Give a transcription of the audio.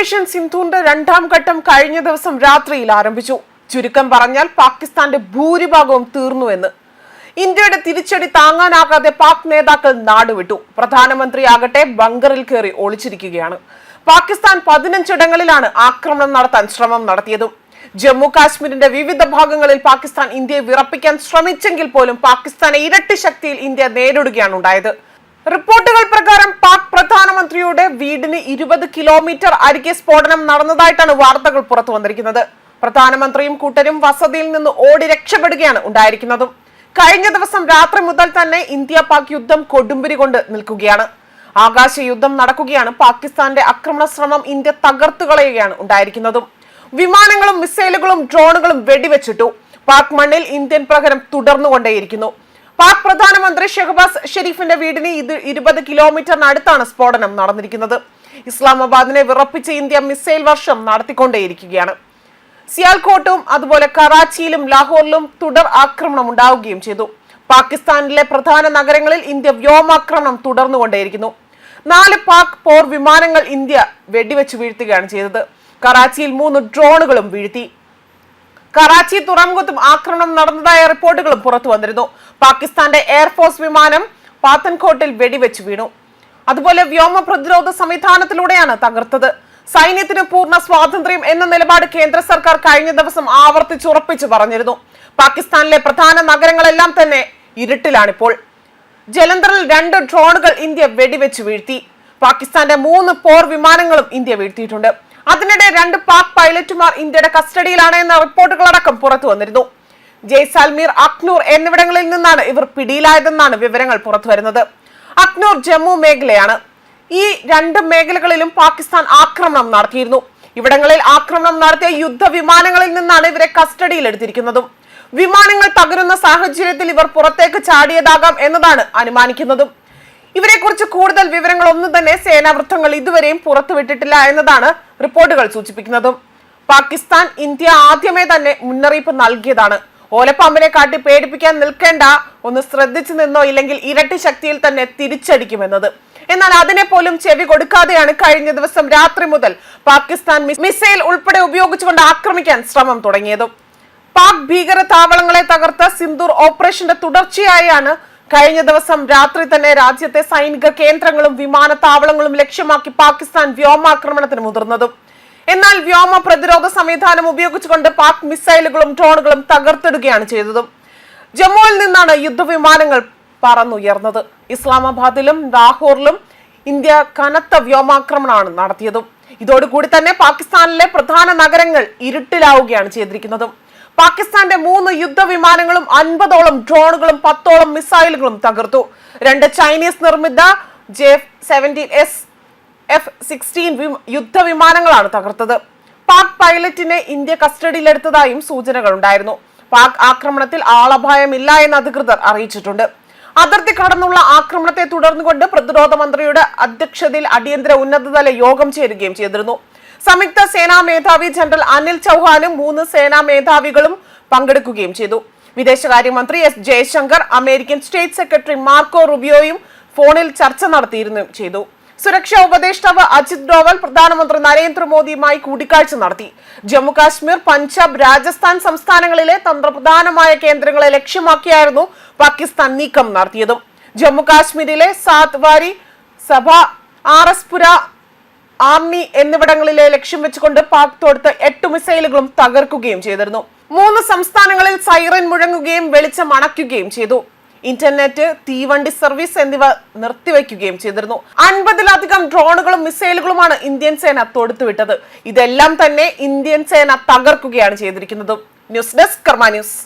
Operation സിന്ധുവിന്റെ രണ്ടാം ഘട്ടം കഴിഞ്ഞ ദിവസം രാത്രിയിൽ ആരംഭിച്ചു. ചുരുക്കം പറഞ്ഞാൽ പാകിസ്ഥാന്റെ ഭൂരിഭാഗവും തീർന്നുവെന്ന് ഇന്ത്യയുടെ തിരിച്ചടി താങ്ങാനാകാതെ പാക് നേതാക്കൾ നാടുവിട്ടു. പ്രധാനമന്ത്രി ആകട്ടെ ബങ്കറിൽ കയറി ഒളിച്ചിരിക്കുകയാണ്. പാകിസ്ഥാൻ പതിനഞ്ചിടങ്ങളിലാണ് ആക്രമണം നടത്താൻ ശ്രമം നടത്തിയതും. ജമ്മു കാശ്മീരിന്റെ വിവിധ ഭാഗങ്ങളിൽ പാകിസ്ഥാൻ ഇന്ത്യയെ വിറപ്പിക്കാൻ ശ്രമിച്ചെങ്കിൽ പോലും പാകിസ്ഥാനെ ഇരട്ടി ശക്തിയിൽ ഇന്ത്യ നേരിടുകയാണ് ഉണ്ടായത്. റിപ്പോർട്ടുകൾ പ്രകാരം പ്രധാനമന്ത്രിയുടെ വീടിന് ഇരുപത് കിലോമീറ്റർ അരികെ സ്ഫോടനം നടന്നതായിട്ടാണ് വാർത്തകൾ പുറത്തു വന്നിരിക്കുന്നത്. പ്രധാനമന്ത്രിയും കൂട്ടരും വസതിയിൽ നിന്ന് ഓടി രക്ഷപ്പെടുകയാണ് ഉണ്ടായിരിക്കുന്നതും. കഴിഞ്ഞ ദിവസം രാത്രി മുതൽ തന്നെ ഇന്ത്യ പാക് യുദ്ധം കൊടുമ്പിരി കൊണ്ട് നിൽക്കുകയാണ്. ആകാശ യുദ്ധം നടക്കുകയാണ്. പാകിസ്ഥാന്റെ ആക്രമണ ശ്രമം ഇന്ത്യ തകർത്തു കളയുകയാണ് ഉണ്ടായിരിക്കുന്നതും. വിമാനങ്ങളും മിസൈലുകളും ഡ്രോണുകളും വെടിവെച്ചിട്ടു. പാക് മണ്ണിൽ ഇന്ത്യൻ പ്രഹരം തുടർന്നുകൊണ്ടേയിരിക്കുന്നു. പാക് പ്രധാനമന്ത്രി ഷെഹബാസ് ഷെരീഫിന്റെ വീടിന് ഇത് ഇരുപത് കിലോമീറ്ററിനടുത്താണ് സ്ഫോടനം നടന്നിരിക്കുന്നത്. ഇസ്ലാമാബാദിനെ വിറപ്പിച്ച് ഇന്ത്യ മിസൈൽ വർഷം നടത്തിക്കൊണ്ടേയിരിക്കുകയാണ്. സിയാൽകോട്ടും അതുപോലെ കറാച്ചിയിലും ലാഹോറിലും തുടർ ആക്രമണം ഉണ്ടാവുകയും ചെയ്തു. പാകിസ്ഥാനിലെ പ്രധാന നഗരങ്ങളിൽ ഇന്ത്യ വ്യോമാക്രമണം തുടർന്നുകൊണ്ടേയിരിക്കുന്നു. നാല് പാക് പോർ വിമാനങ്ങൾ ഇന്ത്യ വെടിവെച്ച് വീഴ്ത്തുകയാണ് ചെയ്തത്. കറാച്ചിയിൽ മൂന്ന് ഡ്രോണുകളും വീഴ്ത്തി. കറാച്ചി തുറമുഖത്തും ആക്രമണം നടന്നതായ റിപ്പോർട്ടുകളും പുറത്തു വന്നിരുന്നു. പാകിസ്ഥാന്റെ എയർഫോഴ്സ് വിമാനം പാത്തൻകോട്ടിൽ വെടിവെച്ച് വീണു. അതുപോലെ വ്യോമ പ്രതിരോധ സംവിധാനത്തിലൂടെയാണ് തകർത്തത്. സൈന്യത്തിന് പൂർണ സ്വാതന്ത്ര്യം എന്ന നിലപാട് കേന്ദ്ര സർക്കാർ കഴിഞ്ഞ ദിവസം ആവർത്തിച്ചുറപ്പിച്ചു പറഞ്ഞിരുന്നു. പാകിസ്ഥാനിലെ പ്രധാന നഗരങ്ങളെല്ലാം തന്നെ ഇരുട്ടിലാണിപ്പോൾ. ജലന്ധറിൽ രണ്ട് ഡ്രോണുകൾ ഇന്ത്യ വെടിവെച്ച് വീഴ്ത്തി. പാകിസ്ഥാന്റെ മൂന്ന് പോർ വിമാനങ്ങളും ഇന്ത്യ വീഴ്ത്തിയിട്ടുണ്ട്. അതിനിടെ രണ്ട് പാക് പൈലറ്റുമാർ ഇന്ത്യയുടെ കസ്റ്റഡിയിലാണ് എന്ന റിപ്പോർട്ടുകളടക്കം പുറത്തു വന്നിരുന്നു. ജയ്സാൽമീർ അക്നൂർ എന്നിവിടങ്ങളിൽ നിന്നാണ് ഇവർ പിടിയിലായതെന്നാണ് വിവരങ്ങൾ പുറത്തു വരുന്നത് അക്നൂർ ജമ്മു മേഖലയാണ്. ഈ രണ്ട് മേഖലകളിലും പാകിസ്ഥാൻ ആക്രമണം നടത്തിയിരുന്നു. ഇവിടങ്ങളിൽ ആക്രമണം നടത്തിയ യുദ്ധ വിമാനങ്ങളിൽ നിന്നാണ് ഇവരെ കസ്റ്റഡിയിൽ എടുത്തിരിക്കുന്നതും വിമാനങ്ങൾ തകരുന്ന സാഹചര്യത്തിൽ ഇവർ പുറത്തേക്ക് ചാടിയതാകാം എന്നതാണ് അനുമാനിക്കുന്നതും. ഇവരെ കുറിച്ച് കൂടുതൽ വിവരങ്ങൾ ഒന്നും തന്നെ സേനാവൃത്തങ്ങൾ ഇതുവരെയും പുറത്തുവിട്ടിട്ടില്ല എന്നതാണ് റിപ്പോർട്ടുകൾ സൂചിപ്പിക്കുന്നത്. പാകിസ്ഥാൻ ഇന്ത്യ ആദ്യമേ തന്നെ മുന്നറിയിപ്പ് നൽകിയതാണ്. ഓലപ്പാമ്പിനെ കാട്ടി പേടിപ്പിക്കാൻ നിൽക്കേണ്ട ഒന്ന് ശ്രദ്ധിച്ചു നിന്നോ ഇല്ലെങ്കിൽ ഇരട്ടി ശക്തിയിൽ തന്നെ തിരിച്ചടിക്കുമെന്നത്. എന്നാൽ അതിനെ പോലും ചെവി കൊടുക്കാതെയാണ് കഴിഞ്ഞ ദിവസം രാത്രി മുതൽ പാകിസ്ഥാൻ മിസൈൽ ഉൾപ്പെടെ ഉപയോഗിച്ചുകൊണ്ട് ആക്രമിക്കാൻ ശ്രമം തുടങ്ങിയതും. പാക് ഭീകര താവളങ്ങളെ തകർത്ത സിന്ദൂർ ഓപ്പറേഷന്റെ തുടർച്ചയായാണ് കഴിഞ്ഞ ദിവസം രാത്രി തന്നെ രാജ്യത്തെ സൈനിക കേന്ദ്രങ്ങളും വിമാനത്താവളങ്ങളും ലക്ഷ്യമാക്കി പാകിസ്ഥാൻ വ്യോമാക്രമണത്തിന് മുതിർന്നതും. എന്നാൽ വ്യോമ പ്രതിരോധ സംവിധാനം ഉപയോഗിച്ചുകൊണ്ട് പാക് മിസൈലുകളും ഡ്രോണുകളും തകർത്തിടുകയാണ് ചെയ്തതും. ജമ്മുവിൽ നിന്നാണ് യുദ്ധവിമാനങ്ങൾ പറന്നുയർന്നത്. ഇസ്ലാമാബാദിലും ലാഹോറിലും ഇന്ത്യ കനത്ത വ്യോമാക്രമണമാണ് നടത്തിയതും. ഇതോടുകൂടി തന്നെ പാകിസ്ഥാനിലെ പ്രധാന നഗരങ്ങൾ ഇരുട്ടിലാവുകയാണ് ചെയ്തിരിക്കുന്നതും. പാകിസ്ഥാന്റെ മൂന്ന് യുദ്ധവിമാനങ്ങളും അൻപതോളം ഡ്രോണുകളും പത്തോളം മിസൈലുകളും തകർത്തു. രണ്ട് ചൈനീസ് നിർമ്മിത J seventeen S F sixteen യുദ്ധവിമാനങ്ങളാണ് തകർത്തത്. പാക് പൈലറ്റിനെ ഇന്ത്യ കസ്റ്റഡിയിലെടുത്തതായും സൂചനകൾ ഉണ്ടായിരുന്നു പാക് ആക്രമണത്തിൽ ആളപായമില്ല എന്ന് അധികൃതർ അറിയിച്ചിട്ടുണ്ട്. അതിർത്തി കടന്നുള്ള ആക്രമണത്തെ തുടർന്നുകൊണ്ട് പ്രതിരോധ മന്ത്രിയുടെ അധ്യക്ഷതയിൽ അടിയന്തര ഉന്നതതല യോഗം ചേരുകയും ചെയ്തിരുന്നു. സംയുക്ത സേനാ മേധാവി ജനറൽ അനിൽ ചൗഹാനും മൂന്ന് സേനാ മേധാവികളും പങ്കെടുക്കുകയും ചെയ്തു. വിദേശകാര്യമന്ത്രി S Jaishankar American state secretary Marco റുബിയോയും ഫോണിൽ ചർച്ച നടത്തിയിരുന്നു ചെയ്തു. സുരക്ഷാ ഉപദേഷ്ടാവ് അജിത് ഡോവൽ പ്രധാനമന്ത്രി നരേന്ദ്രമോദിയുമായി കൂടിക്കാഴ്ച നടത്തി. ജമ്മു കാശ്മീർ പഞ്ചാബ് രാജസ്ഥാൻ സംസ്ഥാനങ്ങളിലെ തന്ത്രപ്രധാനമായ കേന്ദ്രങ്ങളെ ലക്ഷ്യമാക്കിയായിരുന്നു പാകിസ്ഥാൻ നീക്കം നടത്തിയതും. ജമ്മു കാശ്മീരിലെ സാത്വാരി സഭ ആർ ആർമി എന്നിവിടങ്ങളിലെ ലക്ഷ്യം വെച്ചുകൊണ്ട് പാക് തോടുത്ത് എട്ട് മിസൈലുകളും തകർക്കുകയും ചെയ്തിരുന്നു. മൂന്ന് സംസ്ഥാനങ്ങളിൽ സൈറൻ മുഴങ്ങുകയും വെളിച്ചം അണയ്ക്കുകയും ചെയ്തു. ഇന്റർനെറ്റ് തീവണ്ടി സർവീസ് എന്നിവ നിർത്തിവെക്കുകയും ചെയ്തിരുന്നു. അൻപതിലധികം ഡ്രോണുകളും മിസൈലുകളുമാണ് ഇന്ത്യൻ സേന തൊടുത്തുവിട്ടത്. ഇതെല്ലാം തന്നെ ഇന്ത്യൻ സേന തകർക്കുകയാണ് ചെയ്തിരിക്കുന്നത്. News desk Karma news.